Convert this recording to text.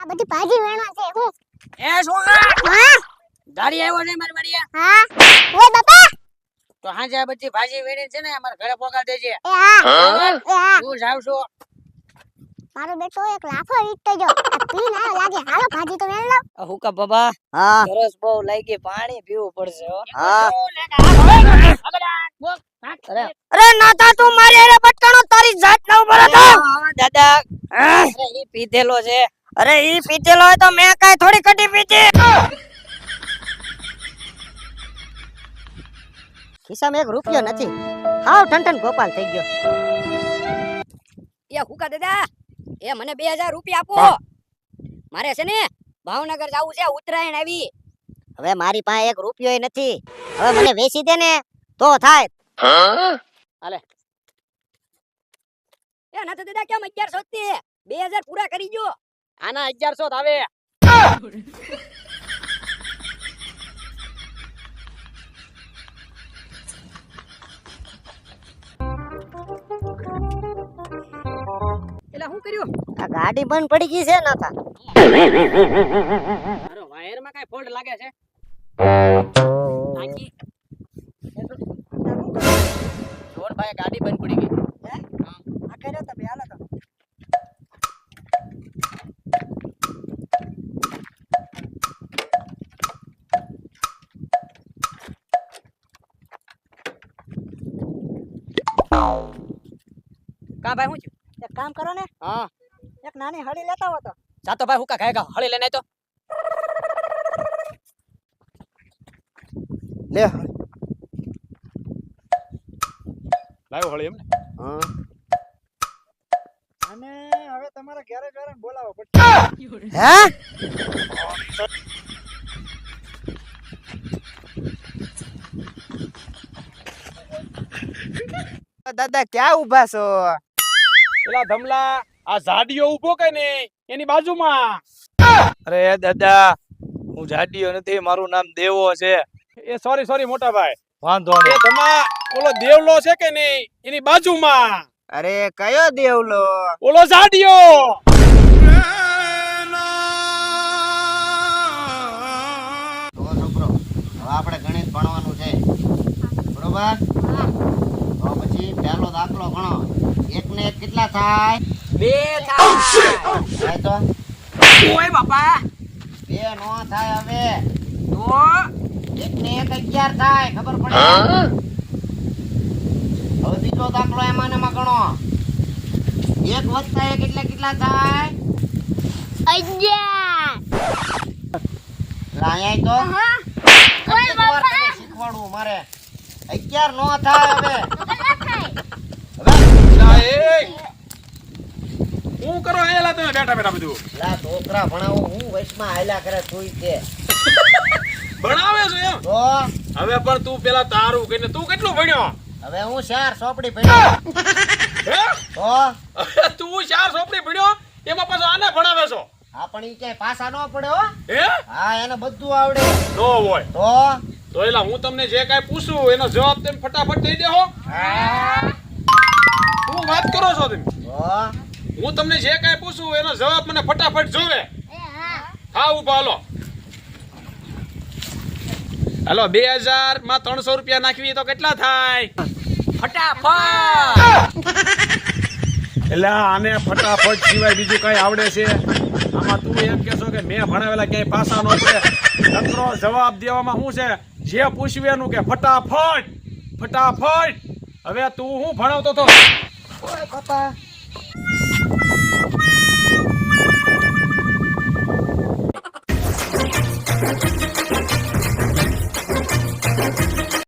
આ બધી ભાજી વેણવા છે હું. એ છોકરા! હા? ગાડી આવ્યો છે મારી વાડીએ હા? ઓય બાપા? તો હાંજે આ બધી ભાજી વેણી છે ને અમાર ઘરે પોગા દેજે. એ હા. હા? હું. જાવ છું. મારો બેટો એક લાફો વીટતો જો પી ના લાગે. હાલો ભાજી તો વેણ લો. હુકા બાબા? હા. સરસ બહુ લાગી પાણી પીવું પડશે હો. હા. અરે. અરે નાતા તું મારી અરે પટકાણો તારી જાત ના ઉપર તો. દાદા. અરે ઈ પીધેલો છે. અરે ઈ પીધેલો હોય તો મેં કાઈ થોડી કટી પીધી. ખિસ્સામાં એક રૂપિયો નથી. હાવ ઠંઠન ગોપાલ થઈ ગયો. એ હુકા દાદા એ મને બે હજાર રૂપિયા આપો. મારે છે ને ભાવનગર જવું છે ઉત્તરાયણ આવી. હવે મારી પાસે એક રૂપિયો નથી. હવે મને વેચી દે ને તો થાય. એ નથી દાદા કેમ અગિયારસો જ તે બે હજાર પૂરા કરી જો આના અગિયારસો આવે. એટલે શું કર્યું? આ ગાડી બંધ પડી ગઈ છે નાતા મારો વાયરમાં કઈ ફોલ્ટ લાગે છે? જોર ભાઈ ગાડી બંધ પડી ગઈ આ કર્યો તો બે હાલો તો કા ભાઈ હું છું? એક કામ કરો ને. હા. એક નાની હળી લેતા હો તો. જાતો ભાઈ હુકા ખાય હળી લેને તો લે. લાવ્યો હળી એમ ને અને હવે તમારા ઘરે ઘરે બોલાવો પડશે હે દાદા ક્યાં ઊભા છો? પેલા ધમલા આ ઝાડીઓ ઊભો કે ને એની બાજુમાં. અરે દાદા હું ઝાડીઓ નથી મારું નામ દેવો છે. એ સોરી સોરી મોટા ભાઈ વાંધો એ નહીં ધમા ઓલો દેવલો છે કે નહીં? એની બાજુમાં. અરે કયો દેવલો? ઓલો ઝાડીયો હવે આપણે ગણિત ભણવાનું છે. બરોબર? પછી પહેલો દાખલો ગણો. એક ને એક કેટલા થાય? બે થાય. થાય તો? ઓય બાપા. બે નો થાય હવે. તો? એક ને એક અગિયાર થાય ખબર પડે? હવે બીજો દાખલો એમાં એમાં ગણો. એક વત્તા એક એટલે કેટલા થાય? અગિયાર. એટલે તો ઓય વાર બાપા. શીખવાડવું મારે. અગિયાર નો થાય હવે. કેટલા થાય હું કરો આયેલા તમે બેઠા બેઠા બધું? લા છોકરા ભણાવો હું વયસમાં હાલ્યા કરે તુંય તે ભણાવે છે એમ? તો? હવે પણ તું પેલા તારું કહીને તું કેટલું ભણ્યો? હવે હું ચાર ચોપડી ભણ્યો. હે? તો? તું ચાર સોપડી ભણ્યો? એમાં પાછો આને ભણાવે છો? પણ ઈ ક્યાંય પાસા ન પડે હો. હે? હા એને બધું આવડે. નો હોય. તો? તો એલા હું તમને જે કાઈ પૂછું એનો જવાબ તમે ફટાફટ દઈ દેહો. વાત કરો છો તમે? હું. તમને જે કાંઈ પૂછું એનો જવાબ મને ફટાફટ જોવે. એ હા હા ઊભા હાલો. હાલો બે હજારમાં ત્રણસો રૂપિયા નાખવી તો કેટલા થાય? ફટાફટ. એટલે આને ફટાફટ સિવાય બીજું કઈ આવડે છે? આમાં તું એમ કેશો કે મેં ભણાવેલા ક્યાંય પાસા નો છે? નકરો જવાબ દેવામાં શું છે? જે પૂછ્યું એનું કે ફટાફટ ફટાફટ. હવે તું હું ભણાવતો તો? ઓય બાપા